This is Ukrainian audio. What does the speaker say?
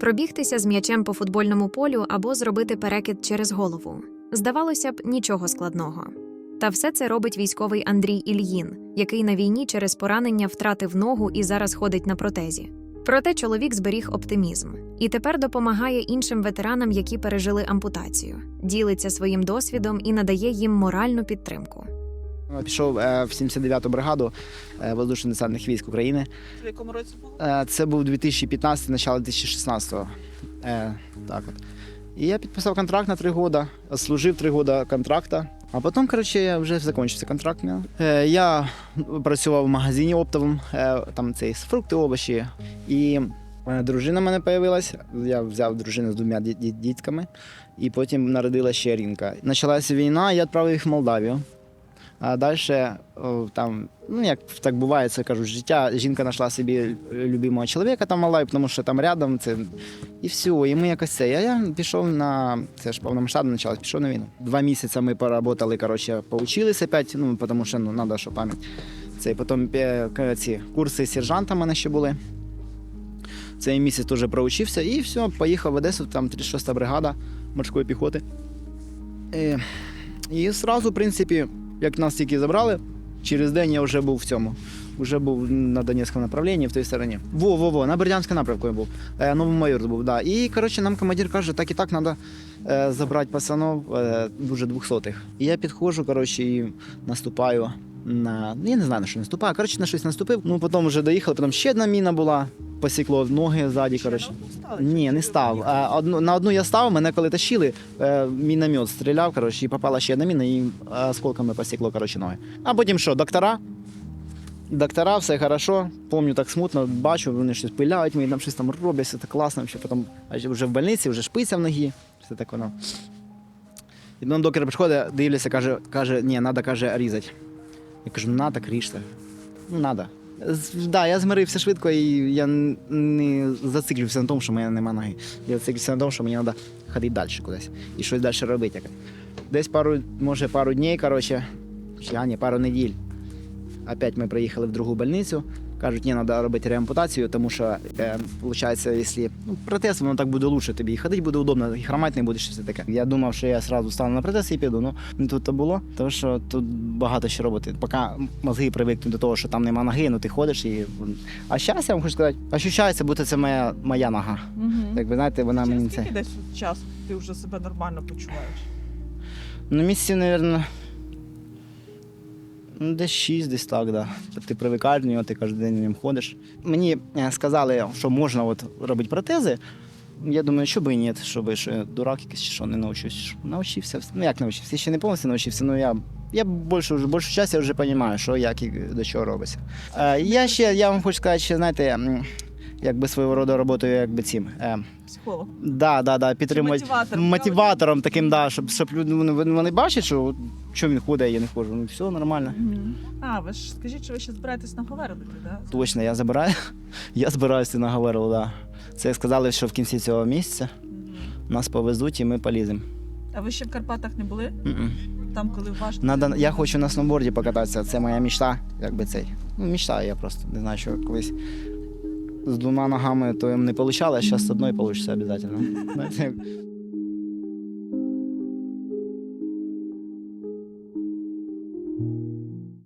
Пробігтися з м'ячем по футбольному полю або зробити перекид через голову. Здавалося б, нічого складного. Та все це робить військовий Андрій Ільїн, який на війні через поранення втратив ногу і зараз ходить на протезі. Проте чоловік зберіг оптимізм і тепер допомагає іншим ветеранам, які пережили ампутацію, ділиться своїм досвідом і надає їм моральну підтримку. Пішов е, в 79-ту бригаду е, воздушно-десантних військ України. В якому році було? Е, Це був 2015, начало 2016-го. Е, Так от. І я підписав контракт на три роки, служив три роки контракта. А потім, коротше, вже закінчився контракт. Я працював в магазині оптовому, там це фрукти, овочі. І дружина в мене з'явилася. Я взяв дружину з двома ді- ді- дітками, і потім народила ще рінка. Почалася війна, я відправив їх в Молдавію. А далі там, ну як так буває, це кажуть, життя. Жінка знайшла собі любимого чоловіка там мала, тому що там рядом це. І все. І ми якось це. Я, я пішов на це ж повномасштабно почалось, пішов на війну. Два місяці ми поработали, коротше, поучилися опять, ну тому що ну треба, щоб пам'ять. Це потім е, ці курси сержанта мене ще були. Цей місяць теж проучився і все, поїхав в Одесу, там 36-та бригада морської піхоти. І, і одразу, в принципі, як нас тільки забрали, через день я вже був в цьому. Вже був на Донецькому направлінні, в той стороні. Во, во, во, на Бердянському напрямку був. Е, Новомайор був, да. І коротше, нам командир каже, так і так треба е, забрати пацанов, е, дуже двохсотих. І я підходжу, коротше, і наступаю на. Я не знаю, на що наступаю. Коротше, на щось наступив. Ну, потім вже доїхали, потім ще одна міна була, посікло ноги ззаді. Коротше. На? Ні, не став. А, одну, на одну я став, мене коли тащили, е, міномет стріляв, коротше, і попала ще одна міна, і осколками посікло коротше, ноги. А потім що, доктора? Доктора, все хорошо. Помню, так смутно, бачу, вони щось пиляють, мені там щось там роблять, все так класно. Ще потім вже в больниці, вже шпиця в ногі, все так воно. І потім доктор приходить, дивляться, каже, каже, ні, треба, каже, різати. Я кажу, ну на так ріжте. Ну, треба. Да, я змирився швидко і я не зациклився на тому, що в мене немає ноги. Я зациклився на тому, що мені треба ходити далі кудись і щось далі робити. Десь пару, може, пару днів, коротше, чи пару неділь. Опять ми приїхали в другу больницю. Кажуть, ні, треба робити реампутацію, тому що, е, виходить, якщо ну, протез, воно так буде лучше тобі. І ходити буде удобно, і хромати не будеш, і все таке. Я думав, що я одразу стану на протез і піду. Ну не тут то було, тому що тут багато що робити. Поки мозги привикнуть до того, що там нема ноги, ну ти ходиш і. А зараз я вам хочу сказати, ощущається, будто це моя, моя нога. Мгм. Як ви знаєте, вона Через мені це. скільки десь часу ти вже себе нормально почуваєш? Ну, місяців, мабуть, ну, десь шість, десь так, да. Ти привикаєш до ти кожен день ним ходиш. Мені е, сказали, що можна от робити протези. Я думаю, що би і ні, що би, що дурак якийсь, що не навчусь. Навчився. Ну як навчився? Ще не повністю навчився, ну я. Я більшу, більшу часу я вже розумію, що як і до чого робиться. Е, я ще, я вам хочу сказати, що знаєте, якби свого роду роботою, якби цим. Е, Психолог. Да, да, да, підтримують мотиватором, мотиватором таким, да, щоб, щоб люди вони, вони бачать, що от, що він ходить, а я не ходжу. Ну все нормально. А, ви ж скажіть, що ви ще збираєтесь на Говердити, да? Точно, я забираю. Я збираюся на Гаверу, да. Це сказали, що в кінці цього місяця нас повезуть і ми поліземо. А ви ще в Карпатах не були? М-м. Там, коли важко? Надо, я хочу на сноуборді покататися. Це моя мечта, якби цей. Ну, мечта, я просто не знаю, що колись з двома ногами то не вийшло, а зараз з одною вийде обов'язково.